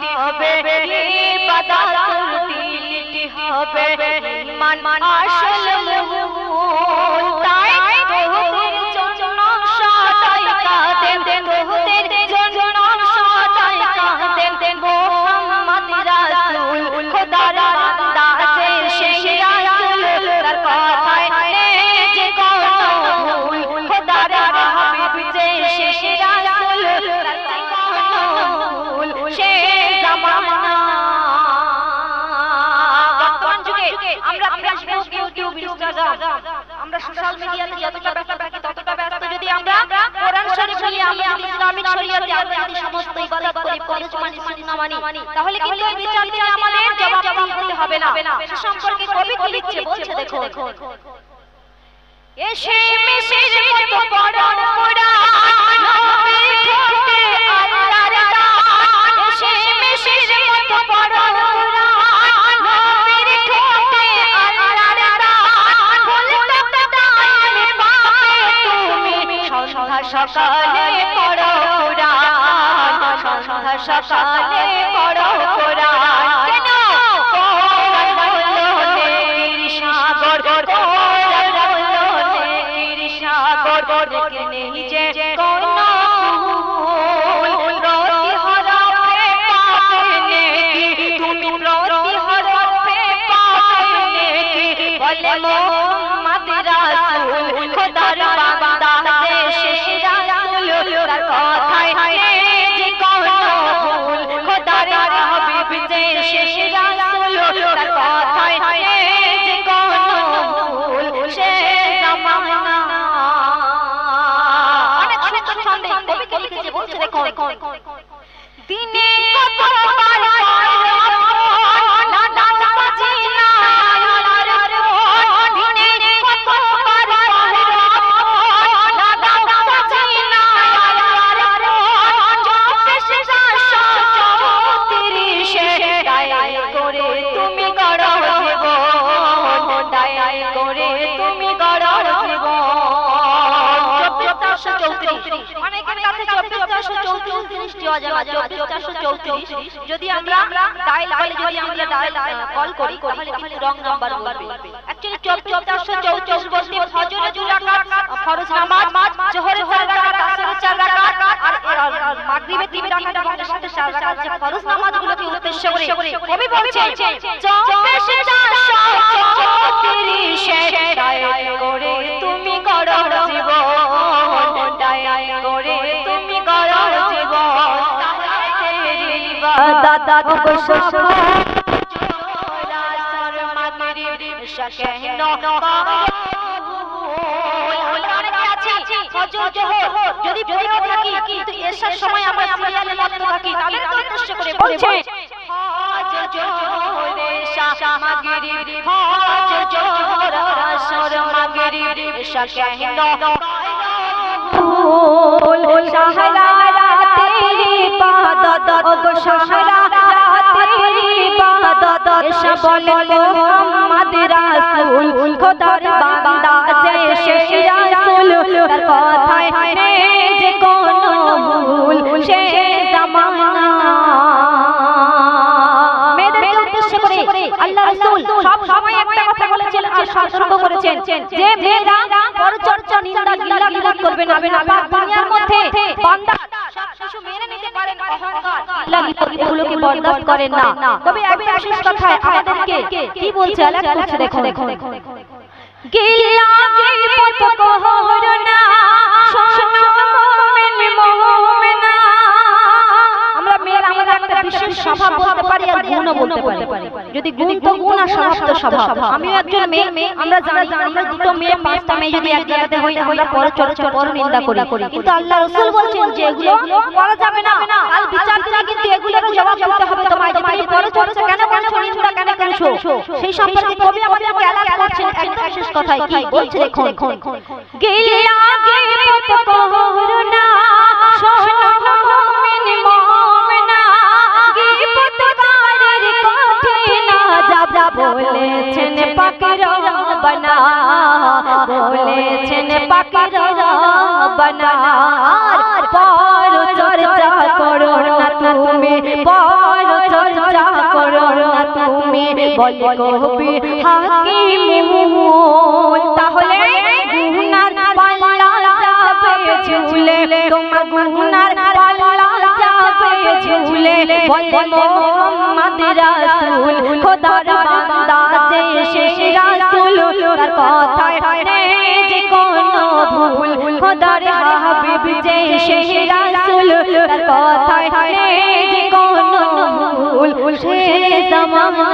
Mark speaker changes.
Speaker 1: হবে ইবাদত রুটিনিটি হবে। মান আসল আমরা সোশ্যাল মিডিয়াতে যতটা ব্যস্ত থাকি ততটা ব্যস্ত। যদি আমরা কোরআন শরীফ নিয়ে আমরা ইসলামিক শরীয়তে আমরা যদি সমস্ত ইবাদত করি ফরজ মানি সুন্নাহ মানি তাহলে কিন্তু ওই বিচার দিনে আমাদের জবাবদিহি হতে হবে না। সে সম্পর্কে কবি কি লিখছে বলছে দেখো। এসে মিশির মতো বড় সকালে পড়ো কোরআন। সন্ধ্যা সকালে পড়ো কোরআন। কেন? কোরআন হলো নেকির সাগর। কোরআন হলো নেকির সাগর। দেখে নেই যে কোনো ভুল। প্রতি লিখেছে বলছে দেখো। দিনে চৌত্রিশ। অনেকের কাছে চব্বিশ চারশো চৌত্রিশটি অজানা চব্বিশ চারশো চৌত্রিশ। যদি আমরা ডায়াল কলে যদি আমরা ডায়াল কল করি তাহলে কিন্তু রং নাম্বার বলবে। অ্যাকচুয়ালি চব্বিশ চারশো চৌত্রিশ বলতে ফজরে দু রাকাত ফরজ নামাজ জোহরে চার রাকাত আসরে চার রাকাত আর মাগরিবে তিন রাকাত এবং সাথে চার রাকাত যে ফরজ নামাজগুলোকে উদ্দেশ্য করে। কবি বলছে চব্বিশ চারশো চৌত্রিশে দাদা যদি থাকি কিন্তু এসার সময় আমরা সিরিয়ালে থাকি তাহলে উদ্দেশ্য করে বলছে শাহরা তেরি বাদত গো শাহরা এসে বলেন মোহাম্মদ রাসূল, খোদার বান্দা, যে শেষ রাসূল, তার কথায় নেই যে কোনো ভুল, সে জামানা। মেয়েদেরকে উদ্দেশ্য করে আল্লাহ রাসূল সব সময় একটা কথা বলেছেন আর সতর্ক করেছেন, যে মেয়েরা পরচর্চা, নিন্দা গিল্লা গিলাত করবে না দুনিয়ার মধ্যে বান্দা মেনে নিতে পারেন অহংকার। এগুলোকে বরদাস্ত করেন না। তবে একটা বিশেষ কথায় আমাদেরকে কি বলছে? আলাপ করছে দেখো দেখো গিল্লা গিবত কহর শোনো মুমিন মুমিনা আমরা মেয়েরা আমাদের একটা বিশেষ স্বভাব পারি আর গুণও বলতে পারি। যদি গুণ তো গুণ আর স্বভাব তো স্বভাব। আমিও একজন মেয়ে, আমরা জানি, আমরা দুটো মেয়ে, পাঁচটা মেয়ে যদি এক জায়গাতে হই, আমরা পর চর্চা, পর নিন্দা করি। কিন্তু আল্লাহ রাসূল বলছেন যে এগুলো করা যাবে না। কাল বিচার দিনে কিন্তু এগুলোরও জবাব দিতে হবে তোমায়। যে তুমি পর চর্চা কেন করছ, নিন্দা কেন করেছ? সেই সম্পর্কে কবি আমাদেরকে আলাপ করছেন এক বিশেষ কথায়। কি বলছে দেখুন। গিলা গিবত পাকের বনা পর চর্চা করো না তুমি পর চর্চা করো না তুমি বলে কবি হাকিমুল তাহলে ঝুলে ঝুলে বলে মোহাম্মদ রাসূল, খোদার যে রাসূল, তার কথায় নেই যে কোনো ভুল, খোদার হাবিব যে শেষ রাসূল, তার কথায় নেই যে কোনো ভুল, সে জামানা।